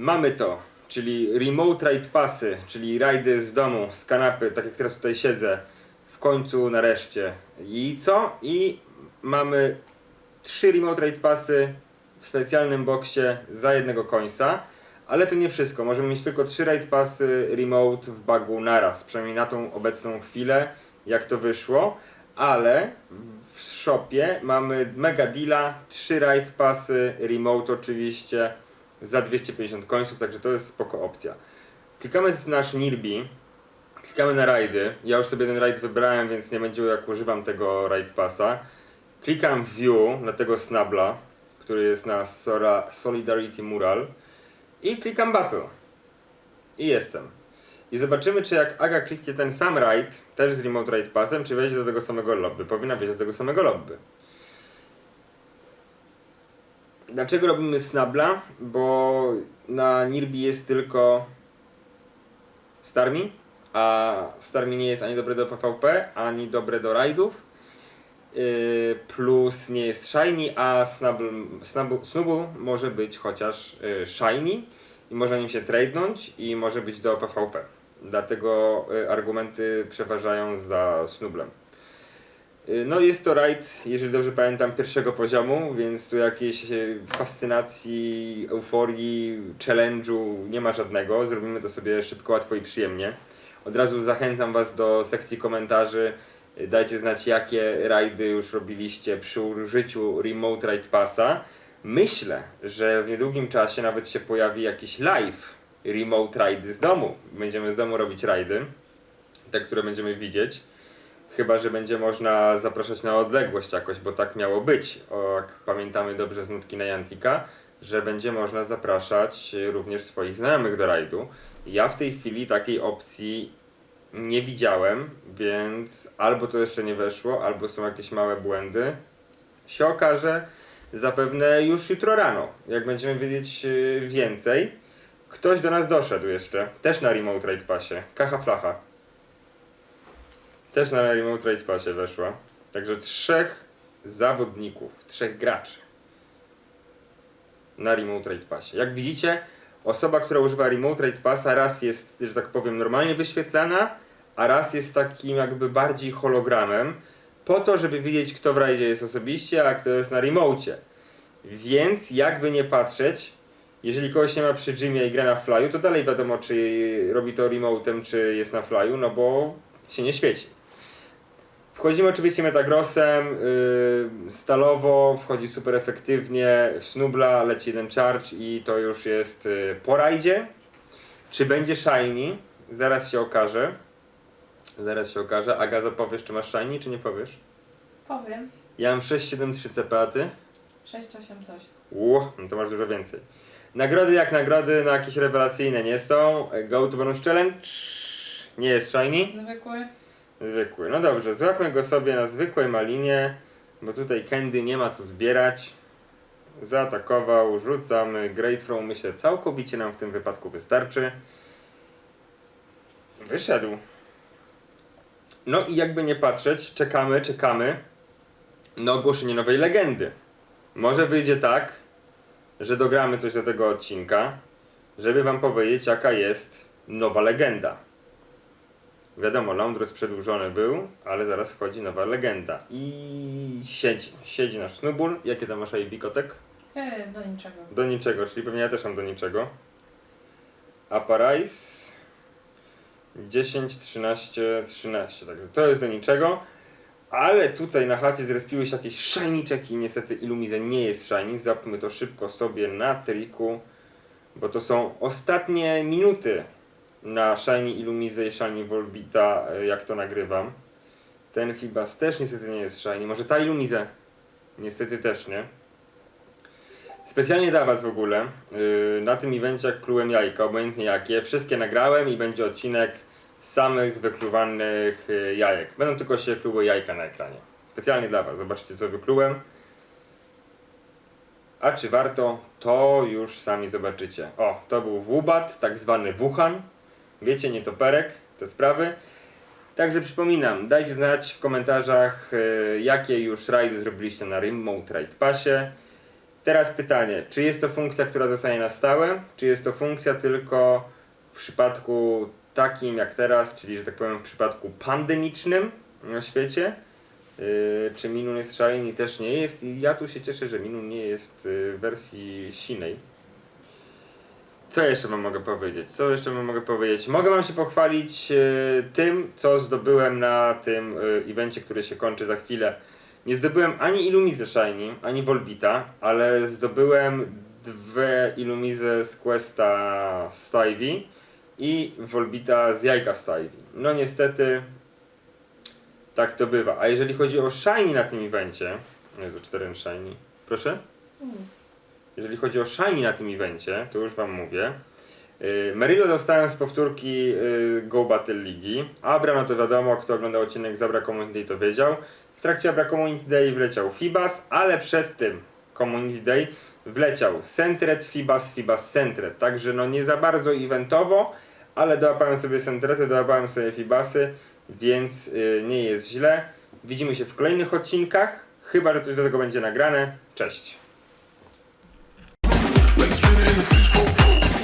Mamy to, czyli Remote Ride Passy, czyli rajdy z domu, z kanapy, tak jak teraz tutaj siedzę, w końcu nareszcie. I co? I mamy trzy Remote Ride Passy w specjalnym boksie za jednego końca. Ale to nie wszystko. Możemy mieć tylko trzy Ride Passy Remote w bagu naraz. Przynajmniej na tą obecną chwilę, jak to wyszło. Ale w shopie mamy mega deala, trzy Ride Passy Remote oczywiście za 250 końców, także to jest spoko opcja. Klikamy z nasz Nirbi, klikamy na rajdy. Ja już sobie ten rajd wybrałem, więc nie będzie jak używam tego Ride Passa. Klikam View na tego Snabla, który jest na Sora Solidarity Mural i klikam Battle. I jestem. I zobaczymy, czy jak Aga kliknie ten sam raid, też z Remote Raid Passem, czy wejdzie do tego samego lobby. Powinna wejść do tego samego lobby. Dlaczego robimy Snabla? Bo na Nirbi jest tylko Starmi, a Starmi nie jest ani dobre do PvP, ani dobre do raidów. Yy, plus nie jest shiny, a Snubble, Snubble, Snubble może być chociaż yy, shiny i można nim się tradenąć i może być do PvP. Dlatego yy, argumenty przeważają za Snublem. Yy, No jest to raid, jeżeli dobrze pamiętam, pierwszego poziomu, więc tu jakiejś yy, fascynacji, euforii, challenge'u nie ma żadnego. Zrobimy to sobie szybko, łatwo i przyjemnie. Od razu zachęcam Was do sekcji komentarzy. Yy, Dajcie znać, jakie rajdy już robiliście przy użyciu Remote Ride Passa. Myślę, że w niedługim czasie nawet się pojawi jakiś live Remote Ride z domu. Będziemy z domu robić rajdy, te, które będziemy widzieć. Chyba, że będzie można zapraszać na odległość jakoś, bo tak miało być. O, jak pamiętamy dobrze z nutki na Jantika, że będzie można zapraszać również swoich znajomych do rajdu. Ja w tej chwili takiej opcji nie widziałem, więc albo to jeszcze nie weszło, albo są jakieś małe błędy. Się okaże zapewne już jutro rano, jak będziemy wiedzieć y, więcej. Ktoś do nas doszedł jeszcze, też na Remote Ride Passie. Kacha Flacha. Też na Remote Ride Passie weszła. Także trzech zawodników, trzech graczy na Remote Ride Passie. Jak widzicie, osoba, która używa Remote Ride Passa raz jest, że tak powiem, normalnie wyświetlana, a raz jest takim jakby bardziej hologramem, po to, żeby wiedzieć, kto w rajdzie jest osobiście, a kto jest na remocie. Więc jakby nie patrzeć, jeżeli kogoś nie ma przy gymie i gra na flyu, to dalej wiadomo, czy robi to remotem, czy jest na flyu, no bo się nie świeci. Wchodzimy oczywiście metagrossem, yy, stalowo, wchodzi super efektywnie, snubla leci jeden charge i to już jest yy, po rajdzie. Czy będzie shiny? Zaraz się okaże. Zaraz się okaże. Aga, powiesz, czy masz shiny, czy nie powiesz? Powiem. Ja mam 673 CP, a ty? 6, 8, coś. Ło, no to masz dużo więcej. Nagrody jak nagrody, no jakieś rewelacyjne nie są. Go to bonus challenge. Nie jest shiny. Zwykły. Zwykły. No dobrze, złapmy go sobie na zwykłej malinie, bo tutaj Candy nie ma co zbierać. Zaatakował, rzucamy. Great Throw myślę całkowicie nam w tym wypadku wystarczy. Wyszedł. No i jakby nie patrzeć, czekamy, czekamy na ogłoszenie nowej legendy. Może wyjdzie tak, że dogramy coś do tego odcinka, żeby wam powiedzieć jaka jest nowa legenda. Wiadomo, Laundress przedłużony był, ale zaraz wchodzi nowa legenda. I siedzi. Siedzi nasz snubul. Jakie tam masz IB kotek? E, do niczego. Do niczego, czyli pewnie ja też mam do niczego. Aparais 10, 13, 13. Także to jest do niczego. Ale tutaj na chacie zrespiły się jakieś shiniczeki. Niestety Illumize nie jest shiny. Zapmy to szybko sobie na triku. Bo to są ostatnie minuty na Shiny Illumize i Shiny Volbita, e, jak to nagrywam. Ten Fibas też niestety nie jest Shiny. Może ta Illumize? Niestety też nie. Specjalnie dla Was w ogóle yy, na tym evencie klułem jajka, obojętnie jakie. Wszystkie nagrałem i będzie odcinek samych wykluwanych yy, jajek. Będą tylko się kluły jajka na ekranie. Specjalnie dla Was. Zobaczcie co wyklułem. A czy warto? To już sami zobaczycie. O, to był Wubat, tak zwany Wuhan. Wiecie, nie toperek, te sprawy. Także przypominam, dajcie znać w komentarzach, yy, jakie już rajdy zrobiliście na Remote Ride Passie. Teraz pytanie, czy jest to funkcja, która zostanie na stałe, czy jest to funkcja tylko w przypadku takim jak teraz, czyli że tak powiem w przypadku pandemicznym na świecie, yy, czy Minun jest shiny też nie jest i ja tu się cieszę, że Minun nie jest yy, w wersji sinej. Co jeszcze wam mogę powiedzieć? Co jeszcze wam mogę powiedzieć? Mogę wam się pochwalić yy, tym, co zdobyłem na tym yy, evencie, który się kończy za chwilę. Nie zdobyłem ani Illumizy Shiny, ani Volbita, ale zdobyłem dwie Illumizy z Questa Stivey i Volbita z jajka Stivey. No niestety tak to bywa. A jeżeli chodzi o Shiny na tym evencie, Jezu, 4 Shiny, proszę? Nic. Jeżeli chodzi o Shiny na tym evencie, to już wam mówię. Yy, Merylo dostałem z powtórki yy, Go Battle Ligi. Abra, no to wiadomo, kto oglądał odcinek z Abra Community Day to wiedział. W trakcie Abra Community Day wleciał Fibas, ale przed tym Community Day wleciał Sentret, Fibas, Fibas, Sentret. Także no nie za bardzo eventowo, ale dołapałem sobie Sentrety, dołapałem sobie Fibasy, więc yy, nie jest źle. Widzimy się w kolejnych odcinkach, chyba że coś do tego będzie nagrane. Cześć! in the seat for.